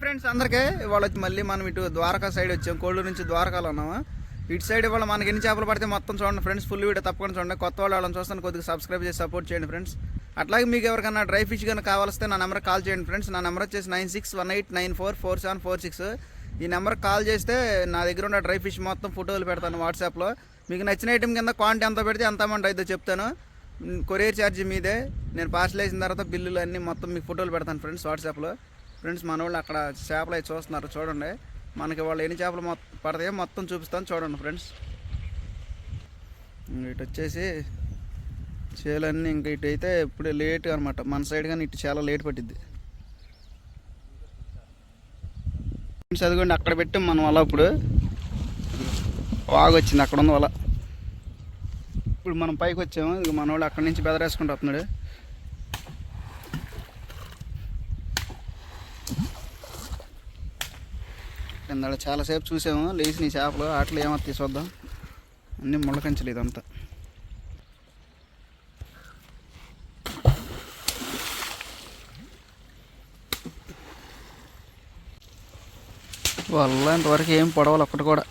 Friends అందరికీ ఇవాళ వచ్చి మళ్ళీ మనం ఇటు ద్వారకా సైడ్ వచ్చాం. కోళ్ళూరు నుంచి ద్వారకాలో ఉన్నాము. ఇటు సైడ్ ఇవాళ మనకి ఎన్ని చేపలు పడితే మొత్తం చూడండి ఫ్రెండ్స్ ఫుల్ వీడియో తప్పకుండా చూడండి. కొత్త వాళ్ళు వాళ్ళని చూస్తాను కొద్దిగా సబ్స్క్రైబ్ చేసి సపోర్ట్ చేయండి ఫ్రెండ్స్ అట్లాగే మీకు ఎవరికైనా డ్రై ఫిష్ కానీ కావాల్స్తే నా నెంబర్ కాల్ చేయండి ఫ్రెండ్స్ నా నెంబర్ వచ్చేసి nine six one eight nine four four seven four six. ఈ నెంబర్ కాల్ చేస్తే నా దగ్గర ఉన్న డ్రై ఫిష్ మొత్తం ఫోటోలు పెడతాను వాట్సాప్లో. మీకు నచ్చిన ఐటమ్ కింద క్వాంటిటీ ఎంత పెడితే ఎంత అమౌంట్ అయితే చెప్తాను. కొరియర్ ఛార్జ్ మీదే. నేను పార్సల్ వేసిన తర్వాత బిల్లులు అన్నీ మొత్తం మీకు ఫోటోలు పెడతాను ఫ్రెండ్స్ వాట్సాప్లో. ఫ్రెండ్స్ మన వాళ్ళు అక్కడ చేపలు అవి చూస్తున్నారు చూడండి. మనకి వాళ్ళు ఎన్ని చేపలు మొత్తం పడతాయో మొత్తం చూపిస్తాను చూడండి ఫ్రెండ్స్. ఇటు వచ్చేసి చేలన్నీ ఇంక ఇటు అయితే ఇప్పుడే లేట్ అనమాట మన సైడ్ కానీ ఇటు చాలా లేట్ పట్టిద్ది. ఫ్రెండ్స్ అదిగోండి అక్కడ పెట్టాం మనం వల్ల ఇప్పుడు. బాగా వచ్చింది అక్కడ ఉంది వల్ల ఇప్పుడు మనం పైకి వచ్చాము. ఇక మన వాళ్ళు అక్కడి నుంచి బెదరేసుకుంటూ వస్తున్నాడు. కింద చాలాసేపు చూసాము. లేచి నీ చేపలు ఆటలు ఏమో తీసుకొద్దాం అన్నీ ముళ్ళకంచలు ఇదంతా. వల్ల ఇంతవరకు ఏం పొడవలు ఒక్కటి కూడా.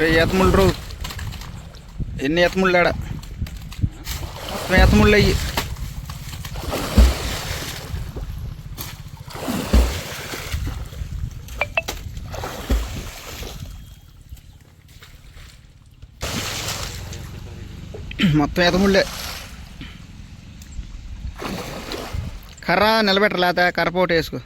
రే ఎతముళ్ళు రో ఎన్ని ఎతముళ్ళు ఆడ మొత్తం ఎతముళ్ళు అయ్యి మొత్తం ఎతముళ్ళే కర్ర నిలబెట్టలేత కర్రపోటు వేసుకో.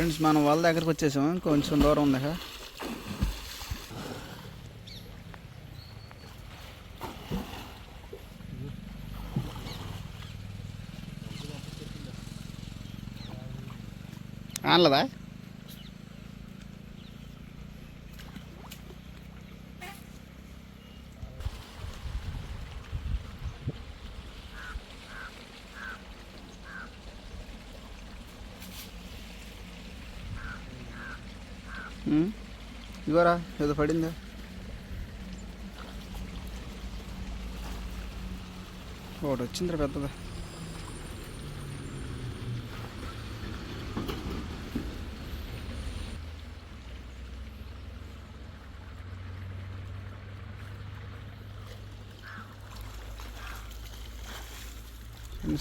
ఫ్రెండ్స్ మనం వాళ్ళ దగ్గరకు వచ్చేసాము? కొంచెం దూరం ఉంది? కదా ఇదిగోరా ఏదో పడిందా. ఒకటి వచ్చిందిరా పెద్దదా.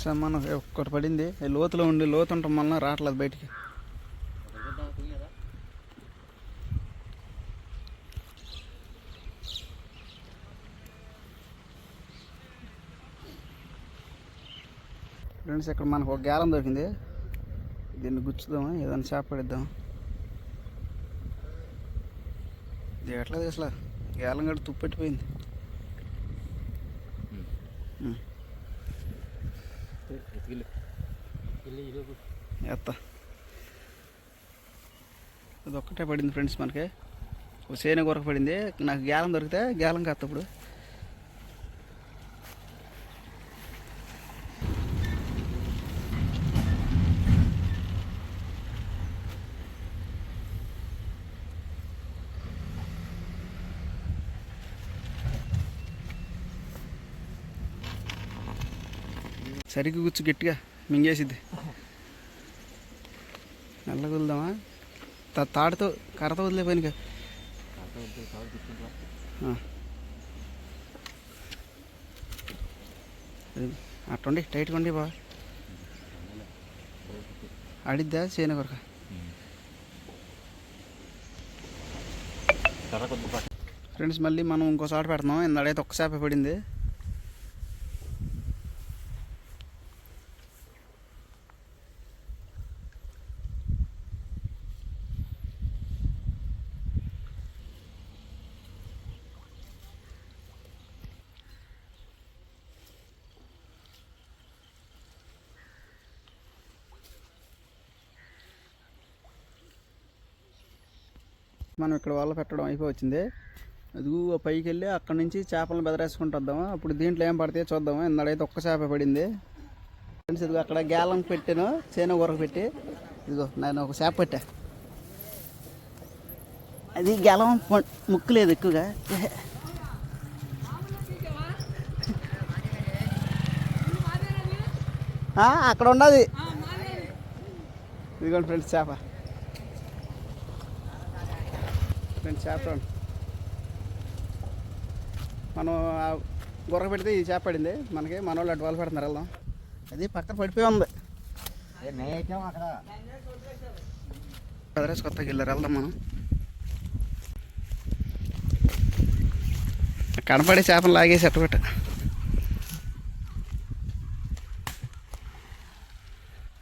సమానం ఒక్కటి పడింది. లోతులో ఉండి లోతు ఉండటం వలన రావట్లేదు బయటికి. ఫ్రెండ్స్ ఇక్కడ మనకు ఒక గ్యాలం దొరికింది. దీన్ని గుచ్చుదామా? ఏదైనా చేప పడిద్దాం ఇది ఎట్లా అసలు? గ్యాలం గడి తుప్పెట్టిపోయింది. ఎత్త. అది ఒక్కటే పడింది ఫ్రెండ్స్ మనకి. ఒక సేన కొరకు పడింది. నాకు గేలం దొరికితే గేలం కాస్త సరిగ్గా కూర్చు గట్టిగా మింగేసిద్ది. నల్లగా వదులుదామా తా- తాడుతో కర్రతో వదిలే పనిగా. అట్టుండి టైట్గా ఉండి బా ఆడిద్దా చేయన కొరక? ఫ్రెండ్స్ మళ్ళీ మనం ఇంకోసారి పెడుతున్నాం ఇందాడైతే ఒక్క చేప పడింది. మనం ఇక్కడ వల్ల పెట్టడం అయిపోవచ్చింది. అది పైకి వెళ్ళి అక్కడ నుంచి చేపలను బెదరేసుకుంటుద్దాము అప్పుడు దీంట్లో ఏం పడితే చూద్దాము? ఇందాడైతే ఒక్క చేప పడింది. ఫ్రెండ్స్ ఇదిగో అక్కడ గేలం పెట్టాను చేను ఊరకు పెట్టి. ఇదిగో నేను ఒక చేప పెట్టా. అది గెలం ప- ముక్కు లేదు ఎక్కువగా. అక్కడ ఉన్నది. ఇదిగోండి ఫ్రెండ్స్ చేప. ఫ్రెండ్స్ చేప చూడండి. మనం గుర్ర పెడితే ఈ చేప పడింది. మనకి మన వాళ్ళు అటు వాళ్ళు పెడుతున్నారు వెళ్దాం. అది పక్కన పడిపోయి ఉంది. అడ్రస్ కొత్తగా వెళ్ళారు వెళ్దాం మనం. కనపడే చేపలు లాగేసి అట్టుబెట్ట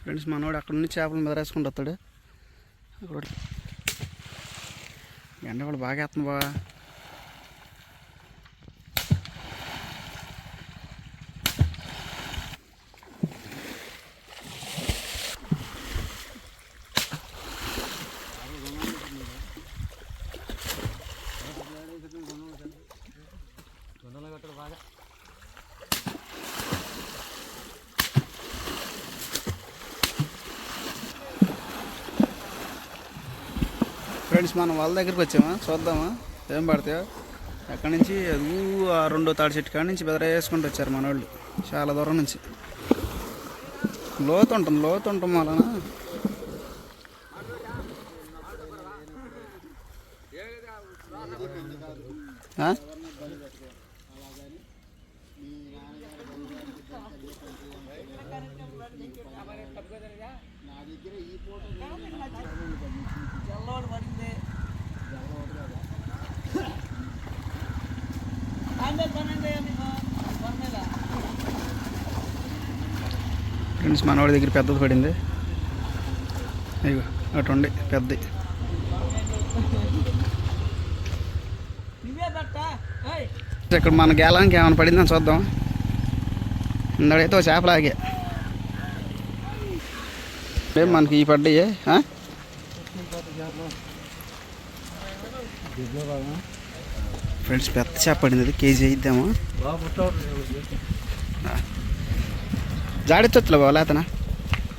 ఫ్రెండ్స్ మనోడు అక్కడ నుంచి చేపలు మెదరేసుకుంటూ వస్తాడు. అక్కడ. ఎండ కూడా బాగా వేస్తుంది బాగా ఫ్రెండ్స్ మనం వాళ్ళ దగ్గరికి వచ్చామా? చూద్దామా? ఏం పడతాయో? అక్కడి నుంచి? అది ఆ రెండో తాడి చెట్టు కాడి నుంచి బెదర వేసుకుంటూ వచ్చారు మన వాళ్ళు చాలా దూరం నుంచి. లోతు ఉంటుంది లోతు ఉంటాం వలన ఫ్రెండ్స్ మనవాడి దగ్గర పెద్దది పడింది. అయ్యో అటు ఉండి పెద్దది. ఇక్కడ మన గేలానికి ఏమైనా పడిందని చూద్దాం. ఇందాడైతే ఒక చేప లాగే ఏం మనకి ఈ పడ్డాయే ఫ్రెండ్స్ పెద్ద చేప పడింది కేజీ అయిద్దాము జాడిచ్చొచ్చులే బాబు లేతనా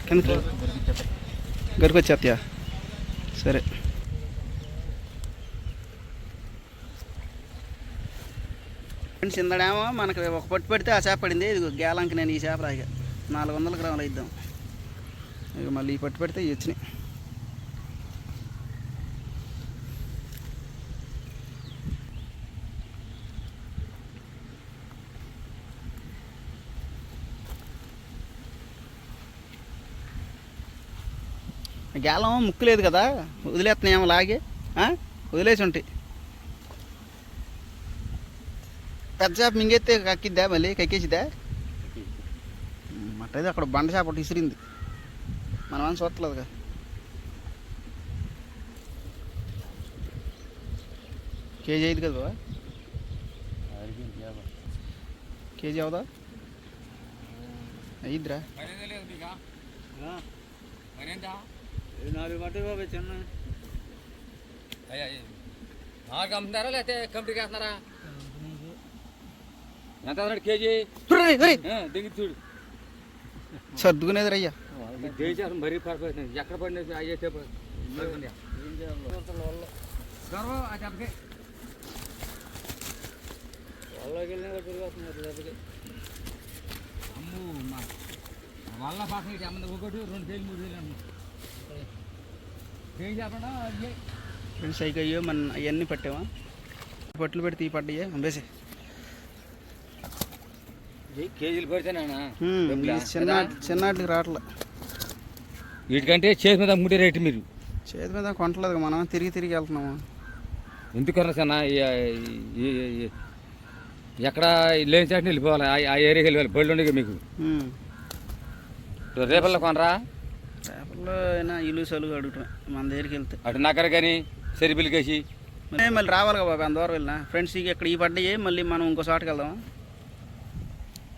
కింద గరికి వచ్చేస్తాయా సరే ఫ్రెండ్స్ ఇందడేమో మనకి ఒక పట్టు పెడితే ఆ చేప పడింది ఇది గేలంకి నేను ఈ చేప రాగా నాలుగు వందల గ్రాములు ఇద్దాం ఇక మళ్ళీ ఈ పట్టు పెడితే వచ్చినాయి. గేలం ముక్కు లేదు కదా వదిలేస్తున్నాయేమో లాగి? వదిలేసి ఉంటాయి పెద్ద చేప మింగెత్తే కక్కిద్దా మళ్ళీ కక్కేసిద్దా? మట్టయితే అక్కడ బండ చేప ఒకటి ఇసిరింది. మనం అని చూడలేదు కదా కేజీ అయింది కదా బాబా కేజీ అవుదా? అయ్యిద్రా నాలుగు బాబు చిన్న. మాకు అమ్ముతున్నారా లేకపోతే కంపెనీకి వేస్తున్నారా ఎంత కేజీ? దిగి చూడు. సర్దుకునేది రయ్యా దేశ మరీ పడిపోతుంది ఎక్కడ పడినది అయ్యే చెప్పు గర్వం ఆ చెప్పకి వాళ్ళకి వెళ్ళినా తిరిగి లేకపోతే అమ్ము మా వాళ్ళ పక్కన అమ్మంది ఒకటి రెండు వేలు మూడు వేలు అమ్మ ఏం చెప్పండా అది ఫ్రెండ్స్ అయ్యి అయ్యో మన అవన్నీ పట్టావా పట్లు పెడితే ఈ పడ్డాయే అంబేసి కేజీలు పడితేనా చిన్న చిన్నటికి రావట్లే. వీటికంటే చేసి మీద అమ్ముటే రేటు మీరు. చేతి మీద కొంటలేదు మనం తిరిగి తిరిగి వెళ్తున్నాము. ఎందుకన్నా సన్న? ఎక్కడ లేని చాటిని వెళ్ళిపోవాలి. ఆ- ఆ ఏరియాకి వెళ్ళిపోవాలి. బళ్ళు ఉండగా మీకు. రేపల్లో కొనరా? పేపర్లో అయినా ఇల్లు సలుగు అడుగుతాం. మన దగ్గరికి వెళ్తే. అటు నక్కర కానీ సెరిపిల్కేసి మళ్ళీ మళ్ళీ రావాలి కదా బాబు అందవరం వెళ్ళినా. ఫ్రెండ్స్ ఇక ఇక్కడ ఈ పడ్డాయి మళ్ళీ మనం ఇంకో చోటకి వెళ్దాం.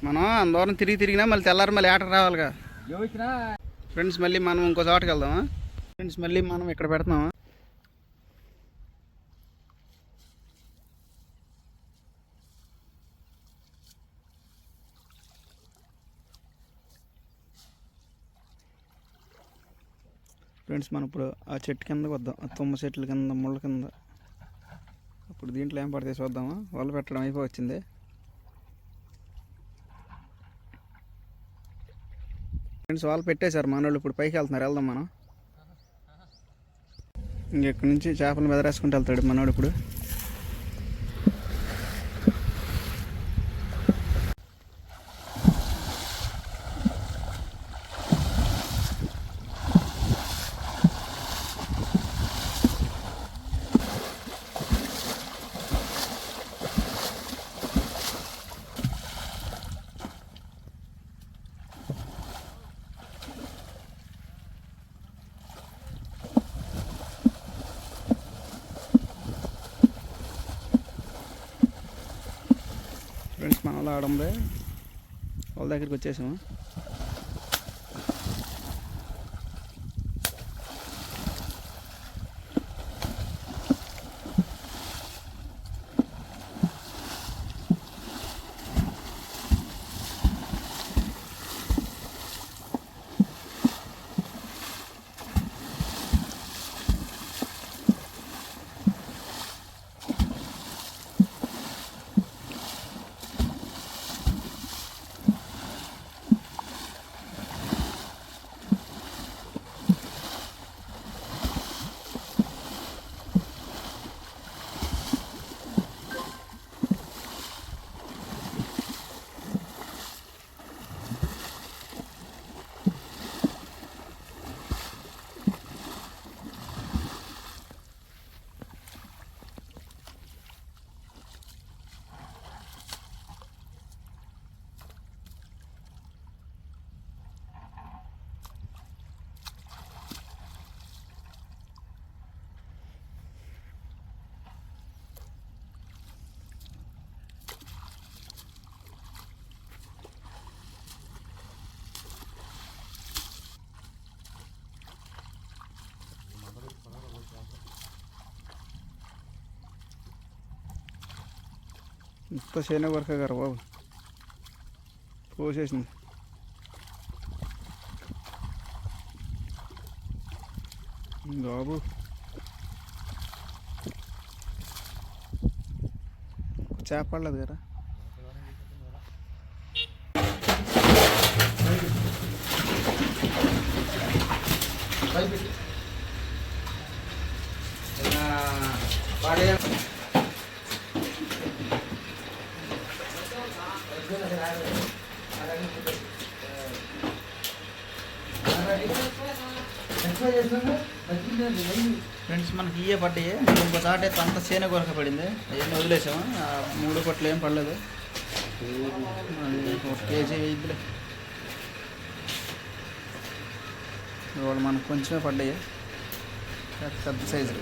మనం అందవరం తిరిగి తిరిగినా మళ్ళీ తెల్లారి మళ్ళీ ఆటకు రావాలిగా. ఫ్రెండ్స్ మళ్ళీ మనం ఇంకో చోటకి వెళ్దామా? ఫ్రెండ్స్ మళ్ళీ మనం ఇక్కడ పెడతామా? ఫ్రెండ్స్ మనం ఇప్పుడు ఆ చెట్టు కిందకి వద్దాం. ఆ తుమ్మ చెట్ల కింద ముళ్ళ కింద. ఇప్పుడు దీంట్లో ఏం పడితే చూద్దామా? వాళ్ళు పెట్టడం అయిపోవచ్చింది. ఫ్రెండ్స్ వాళ్ళు పెట్టేశారు మనోళ్ళు ఇప్పుడు పైకి వెళ్తున్నారు వెళ్దాం మనం. ఇంకెక్కడి నుంచి చేపలు బెదరేసుకుంటూ వెళ్తాడు మనోడు ఇప్పుడు ఫ్రెండ్స్ మన వాళ్ళు ఆడంబే వాళ్ళ దగ్గరికి వచ్చేసాము? ఇంత చేనే వరకు గారు బాబు పోసేసింది బాబు చేప పడలేదు కదా ఫ్రెండ్స్ మనకి ఇయ్యే పడ్డాయి ఇంకోసారి అయితే అంత సేన కొరక పడింది. అవన్నీ వదిలేసాము? ఆ మూడు పొట్లు ఏం పడలేదు. ఒక కేజీ ఇద్దులే ఇవాళ మనకు కొంచెమే పడ్డాయి. పెద్ద పెద్ద సైజు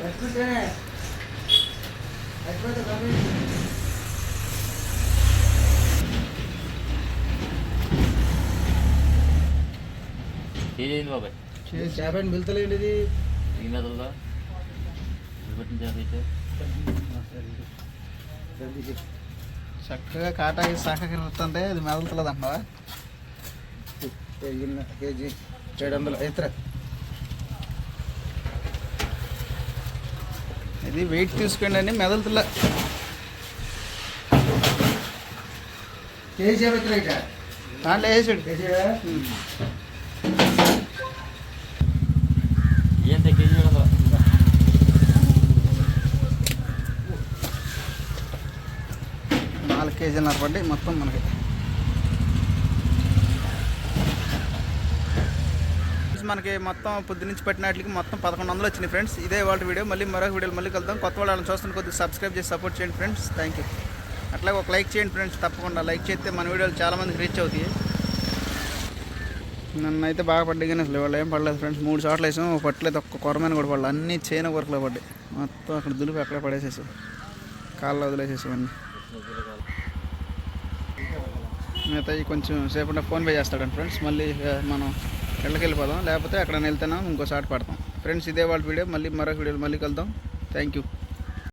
ఏది బాబాయ్? చేప మిల్తలేండి ఇది. ఈ మెదల్లో పెట్టిన చేప అయితే చక్కగా కాటాకి సహకరిస్తుంటే అది మెదలుతుంది అంటావా కేజీ ఏడు వందలు ఇతర. ఇది వెయిట్ తీసుకోండి అని మెదలుతుల కేజీ దాంట్లో వేసాడు ఎంత కేజీ ఏడు వందలు నాలుగు కేజీలు పడ్డాయి. మొత్తం మనకి. మనకి మొత్తం పొద్దు నుంచి మొత్తం పదకొండు వందలు వచ్చినాయి ఫ్రెండ్స్. ఇదే వాళ్ళ వీడియో. మళ్ళీ మరొక వీడియోలు మళ్ళీ కలుద్దాం. కొత్త వాళ్ళని చూస్తున్న కొద్దిగా సబ్స్క్రైబ్ చేసి సపోర్ట్ చేయండి ఫ్రెండ్స్. థ్యాంక్ యూ అట్లాగే ఒక లైక్ చేయండి ఫ్రెండ్స్. తప్పకుండా లైక్ చేస్తే మన వీడియోలు చాలామందికి రీచ్ అవుతాయి. నన్ను అయితే బాగా పడ్డాయి కానీ అసలు వాళ్ళు ఏం పడలేదు ఫ్రెండ్స్. మూడు చోట్ల వేసాం ఒక పట్టలేదు. ఒక్క కొరమైన కూడా పడలేదు. అన్నీ చైన కొరకలో పడ్డాయి. మొత్తం అక్కడ దులిపి అక్కడే పడేసేసాం. కాళ్ళు వదిలేసేసాం అన్నీ. మిగతా కొంచెం సేపు ఫోన్ పే చేస్తాడండి ఫ్రెండ్స్ మళ్ళీ మనం ఇళ్ళకి వెళ్ళిపోదాం లేకపోతే అక్కడ వెళ్తున్నాం ఇంకోసారి పడతాం. ఫ్రెండ్స్ ఇదే వాళ్ళ వీడియో మళ్ళీ మరొక వీడియోలో మళ్ళీ కలుద్దాం. Thank you